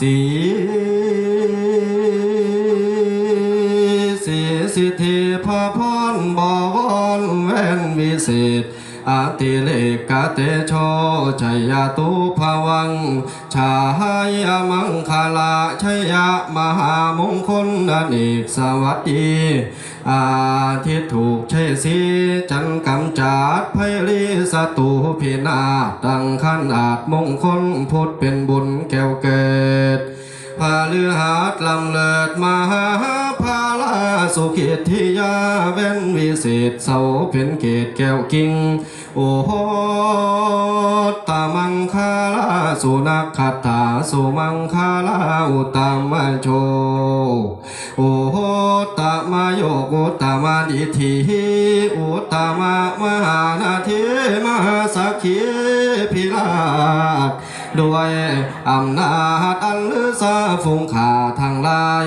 สีสีสิทธิพระพรบวรแวนวิเศษอาติเลกะเตโชชัยตุภวัง ชายมังคลาชัยมหามงคลอเนกสวัสดี อาทิตถูกเช้สีจันกำจัดไพลีสตูพินาดังขันอาจมงคลพุทธเป็นบุญแก้วเกิด พาเรือหาดลำเลิดมหาพาลาสุเกียรติยาเว้นวิเศษเสาเป็นเกตแก้วกิ่งโอโหตามังคาลาสุนักขัตถาสุมังคาลาอุตามาโชโอโหตามะโยกอุตมาดิธีอุตามามหานาเทมหาสักขีพิราช ด้วยอำนาจอันลือซาฟุงขาทางลาย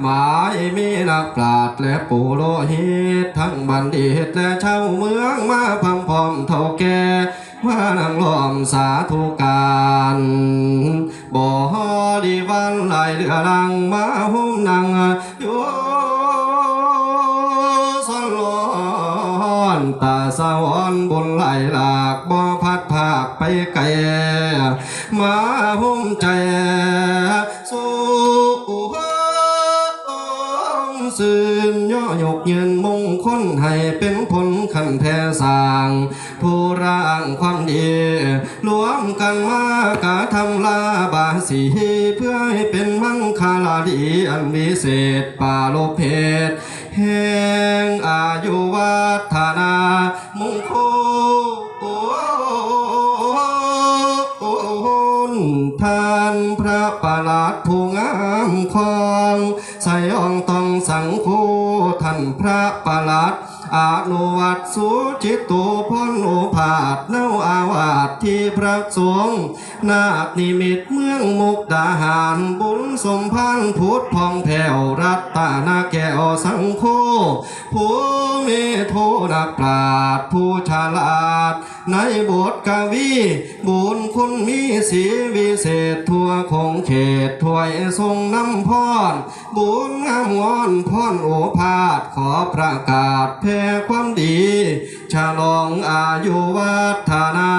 หมายมีนักปราชญ์และปุโรหิตทั้งบัณฑิตและชาวเมืองมาพังพร้อมเท่าแก่มานังล้อมสาธุการบ่ดีวันไหลเรือลังมาหุ้มนังอยู่สนลอนตาสะวอนบนไหลหลากบ่พัดภาคไปไกล มาหุ้มใจสู่สื่นย่อยกยืนมงคลให้เป็นผลขันแท้สร้างผู้ร่างความดีรวมกันมากะทำลาบาสีเพื่อให้เป็นมังคลาดีอันวิเศษป่าโลเพศแห่งอายุวัฒนามงคล ประหลาดผู้งามความใส่อองต้องสังคูท่านพระประหลาด อานุวัตสุจิตตุพรโอภาสเนาอาวาสที่พระสงฆ์นาคนิมิตเมืองมุกดาหารบุญสมพันพุทธพองแผ่วรัตตานาแก้วสังโฆผู้มีโทนักปราดผู้ฉลาด ในบทกวีบุญคุณมีสีวิเศษทั่วคงเขตถวยทรงน้ำพรบุญงามงอนพรโอภาสขอประกาศแผ่ความดี ฉลองอายุวัฒนา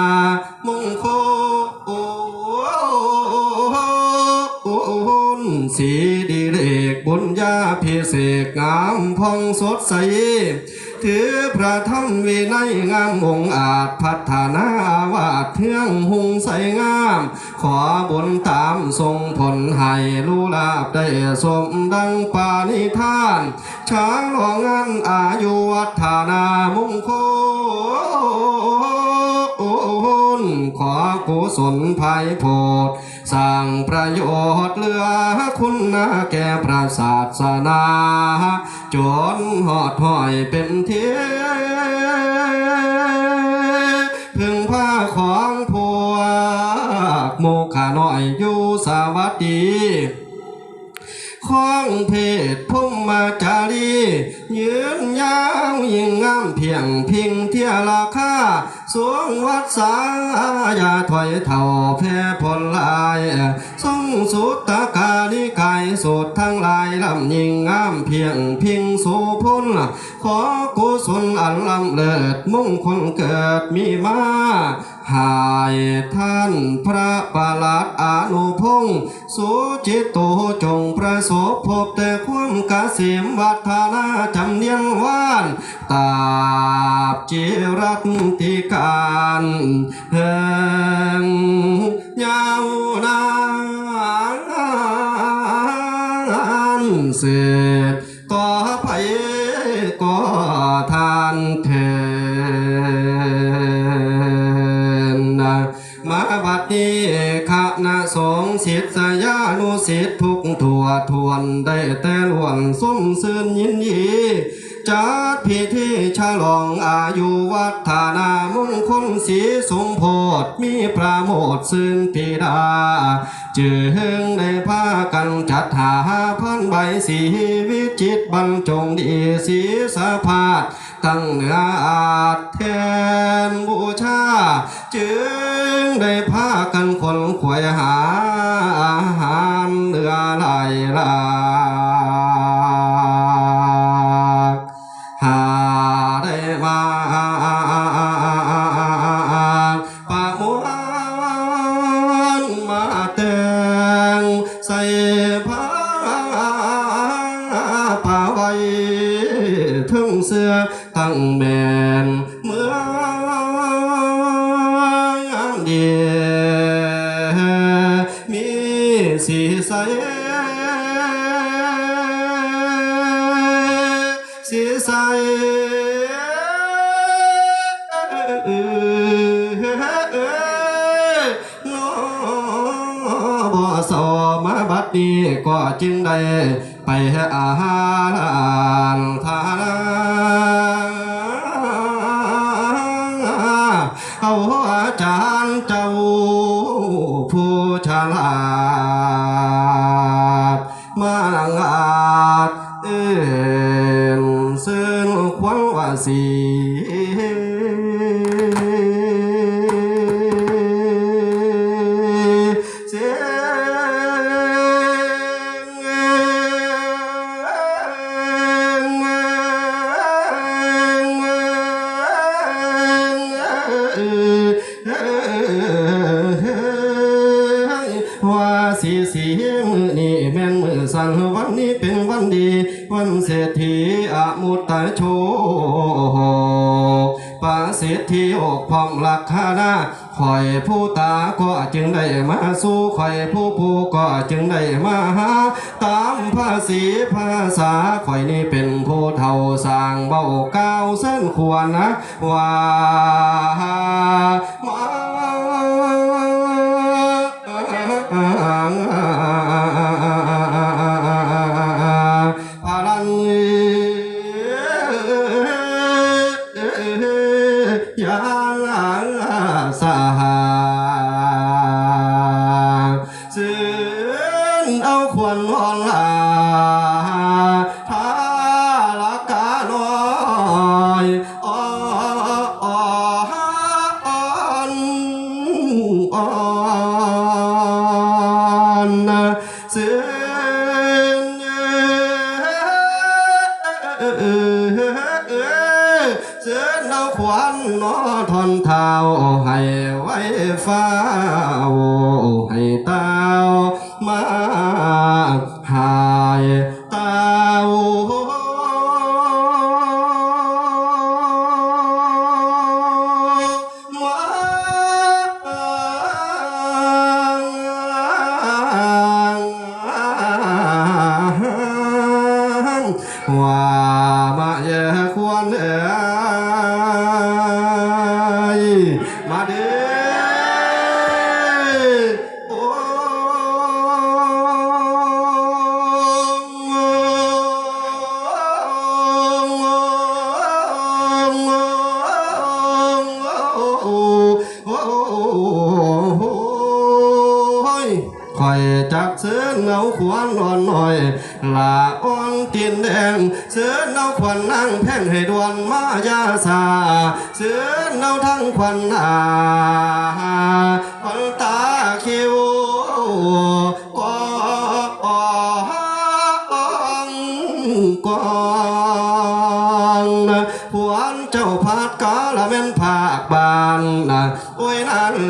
มงคลสีดีเลกบุญญาพิเศษงามพองสดใส ถือพระธรรมวินัยงามองอาจพัฒนาวาดเทืองหุงใสงาม ขอบนตามทรงผลให้ลูลาบได้สมดังปานิทาน ช้างหลวงงานอายุวัฒนามงคล ขอกุศลภัยโพดสร้างประโยชน์เหลือคุณนาแก่พระศาสนาจนหอดห้อยเป็นเทียพึงผ้าของพวกโมขาน้อยอยู่สวัสดีของเพศพุ่มมาจารียืนยาวยิ่งงามเพียงพิงเทียราคา สวงวัดสาอย่าถอยเท่าแพ้ผลลายทรงสุตตะกาลิกายสุดทั้งลายลำยิ่งงามเพียงพิงสูพุนขอกุศลอันลำเลิศมุ่งคนเกิดมีมา หายท่านพระประหลัดอนุพงศ์สุจิตโตจงประสบพบแต่ความกเกษมวัฒนาจำเนียนวานตาบจิรัตติการแห่งยาวนานเสร็จต่อ พันใบสีวิจิตบรรจงดีสีสะพาดตั้งเหนืออาจแทนบูชา จึงได้พากันคนขวยหาอาหารเลือไหลลา เดียมีสีใสสีใสน้บ่สอมาบัดนี้ก็จึงได้ไป มา เศรษฐีอกพองลักคานาคอยผู้ตาก็จึงได้มาสู้คอยผู้ผู้ก็จึงได้มาหา ตามภาษีภาษาคอยนี่เป็นผู้เท่าสร้างเบาก้าวเส้นควรนะว่ามา งเอ คอยจักเสือเนาขวานนอนหน่อยลาอ่อนตีนแดงเสือเนาขวัญนั่งแพ่งให้ดวนมายาสาเสือเนาทั้งขวัญอาขวัญตาคิวก็กองนะพวนเจ้าพัดกาละแม่นภาคบานนะ โ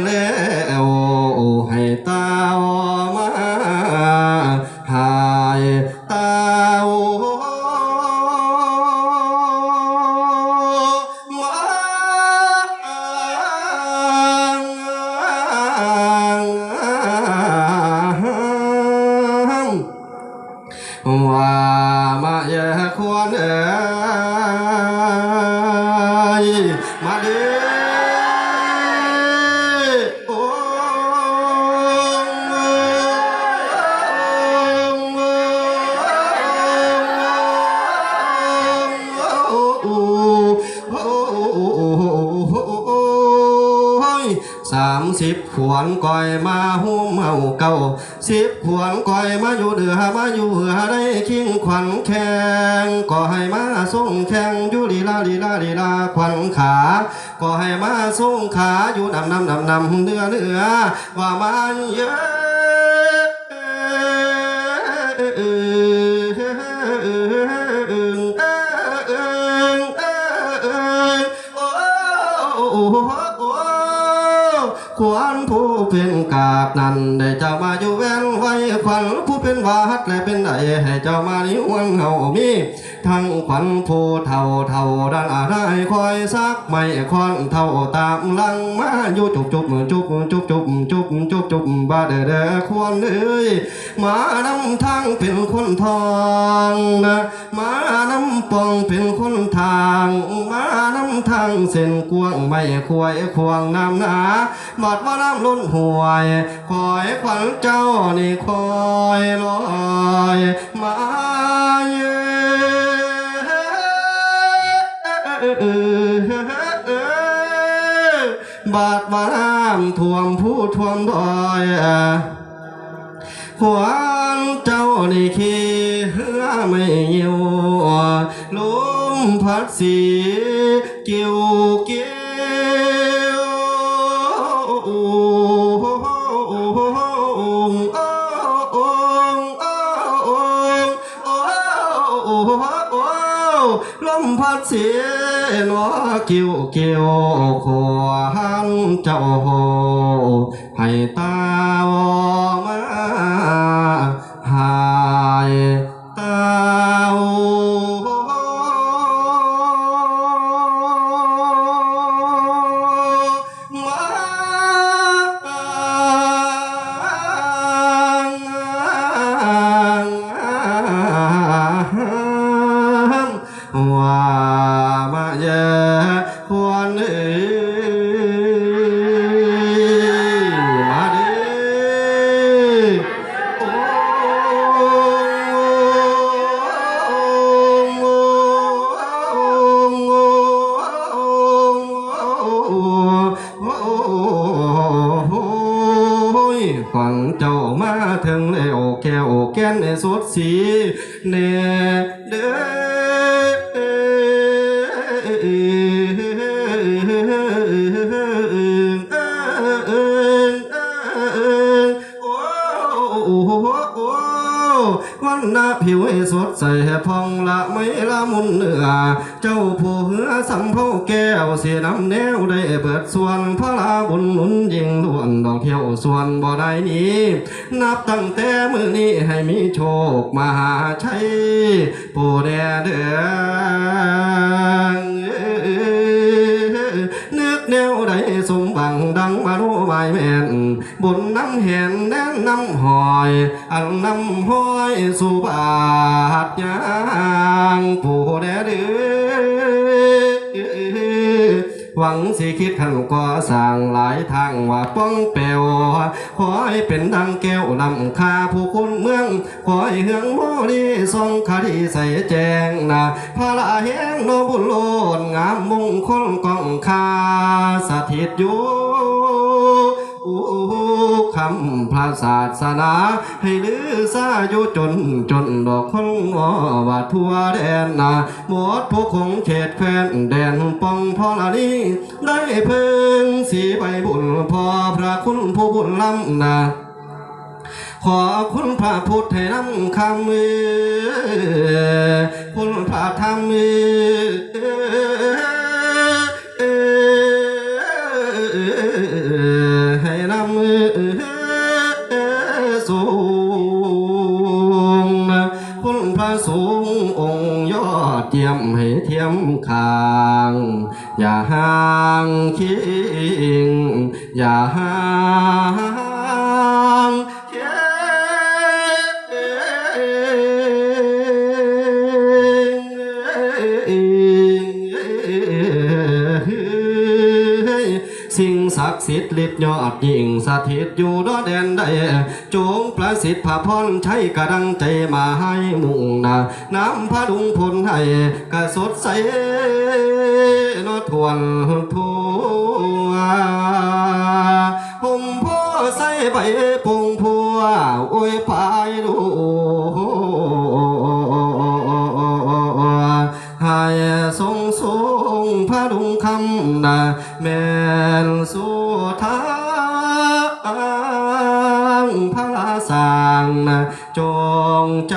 สามสิบขวนก่อยมาหุ้มเฮาเก่าสิบขวนก่อยมาอยู่เดือมาอยู่เหือได้คิงขวัญแข็งก็ให้มาส่งแข็งอยู่ลีลาลีลาลีลาขวัญขา ก็ให้มาส่งขาอยู่นำนำนำนำเนื้อเนื้อว่ามันเยอะ ควรผู้เป็นกาบนั้นได้เจ้ามาอยู่แว่นไว้ขวัญผู้เป็นวาดและเป็นไดให้เจ้ามานิ้วงเฮามี ทั้งขวัญผู้เท่าเท่าด้านอะไรคอยซักไม่คอนเท่าตามลังมาอยู่จุบจุบจุบจุบจุบจุบจุบจุบบาเดเดอควรเอ้ยมานำทางเป็นคนทองนะมานำปองเป็นคนทางมานำทางเส้นกวงไม่ควายควงน้ำหนาบาดว่าน้ำล้นห่วยคอยขวัญเจ้านี่คอยลอยมาเย้ บาดว่าน้ำท่วมผู้ท่วมดอยหัวเจ้านี่ขี้เหือไม่เหี่ยวลมพัดสีเกี่ยวเกี่ยวลมพัดเสีย นอเกี่ยวเกี่ยวขวานเจ้าให้ตาว สดสีเนเด้อวันหน้าผิวให้สดใสพองละไม่ละมุนเนื้อเจ้าผู้เหือสำเภาแก้วเสียน้ำแนวได้ ส่วนพระลาบุญหนุนยิงล้วนดอกเที่ยวส่วนบ่ได้นี้ นับตั้งแต่มือนี้ให้มีโชคมหาชัยผู้แดเด้อนึกแนวใดสมบังดังมารู้ใบแม่นบุญน้ำเห็นแน่นน้ำหอย อันน้ำห้อยสุบาทยางผู้แดเดือ หวังสิคิดขันก่อสร้างหลายทางว่าป้องเปวขอให้เป็นดังแก้วนำคาผู้คนเมือง ขอให้เฮืองโมลีทรงคดีใส่แจงนะพระละแหงโนบุโลนงามมงคลกองคาสถิตอยู่ คำพระศาสนา ให้ลือซาอยู่จนจนดอกคนงอว่าทั่วแดนนาหมดผู้คงเขตแคว้นแดนปองพอละนี้ได้เพิ่งสีใบบุญพอพระคุณผู้บุญล้ำนาขอคุณพระพุทธให้นำคำเอ่ยคุณพระธรรมเอ่ จงประสิทธิ์พระพรใช้กระดังใจมาให้มุ่งนาน้ำพระดุงพลให้กระสดใสนอทวนทวนปุงพัวอวยพายดูให้ทรงสูงพระดุงคำนะแม่นสุ งนะจงจ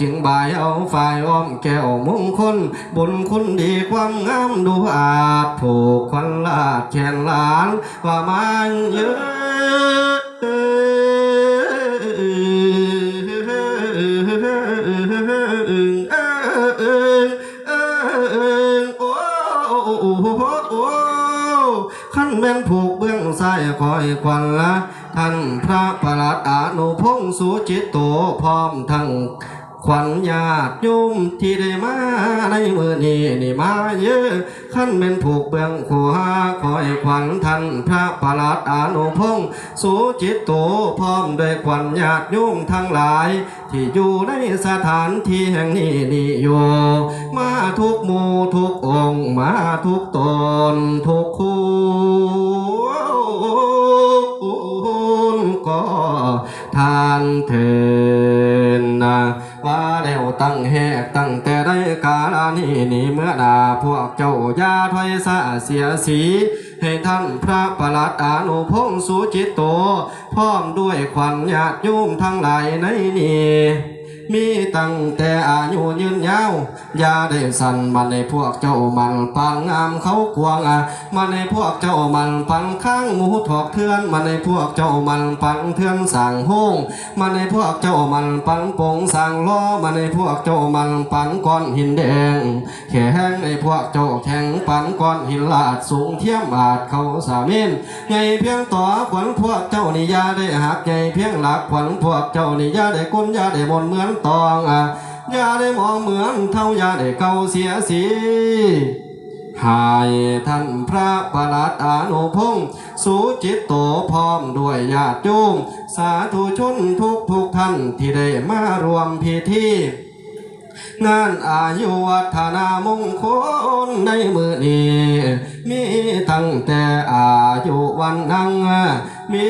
จึงบายเอาฝ่ายอ้อมแก้วมงคลบุญคุณดีความงามดูอาจผูกควันลาดแขนหลานว่ามันเยอะขั้นแม่นผูกเบื้องซ้ายคอยควันละท่านพระประหลัดอนุพงศ์สุจิตโตพร้อมทั้ง ขวัญญาติโยมที่ได้มาในมือนี้นี่มาเยอะขั้นเป็นผูกเบื้องขวาคอยขวัญท่านพระประหลัดอนุพงศ์สุจิตโตพร้อมด้วยขวัญญาติโยมทั้งหลาย ที่อยู่ในสถานที่แห่งนี้นี่อยู่มาทุกหมู่ทุกองค์มาทุกตนทุกคู่ก็ทานเถินนะ ว่าแล้วตั้งแหกตั้งแต่ได้กาลนี้นี่เมื่อดาพวกเจ้ายาถอยสะเสียสีให้ท่านพระประหลัดอนุพงศ์สุจิตโต พร้อมด้วยขวัญญาติโยมทั้งหลายในนี้ มีตั้งแต่อายุยืนยาว อย่าได้สั่นมาในพวกเจ้ามันปังงามเขากวงอะมาในพวกเจ้ามันปังข้างหมูถอกเทือน มาในพวกเจ้ามันปังเทือนสั่งห้องมาในพวกเจ้ามันปังปงสั่งล้อมาในพวกเจ้ามันปังก้อนหินแดงแข็งในพวกเจ้าแข็งปันก้อนหินลาดสูงเทียมอาจเขาสามินไงเพียงต่อขวัญพวกเจ้านิยาได้หักไงเพียงหลักขวัญพวกเจ้านิยาได้ก้นยาได้มนเหมือนตองอะยาได้มองเหมือนเท่ายาได้เก่าเสียสีให้ท่านพระประหลัดอนุพงศ์สุจิตโตพร้อมด้วยญาติโยมสาธุชนทุกทุกท่านที่ได้มารวมพิธีงานอายุวัฒนามงคลในมือนี้มีตั้งแต่อายุวันนังมี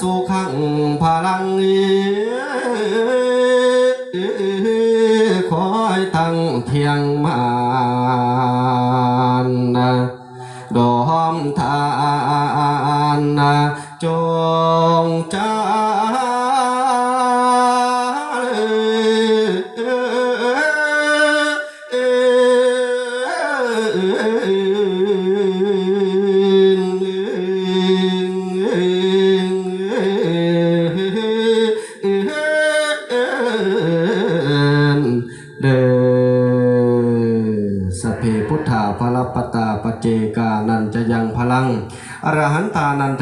สุขังพลังคอ ยทั้งเทียงมานดอมทานจงจา เจกานันจะยังพลังอรหันตานัน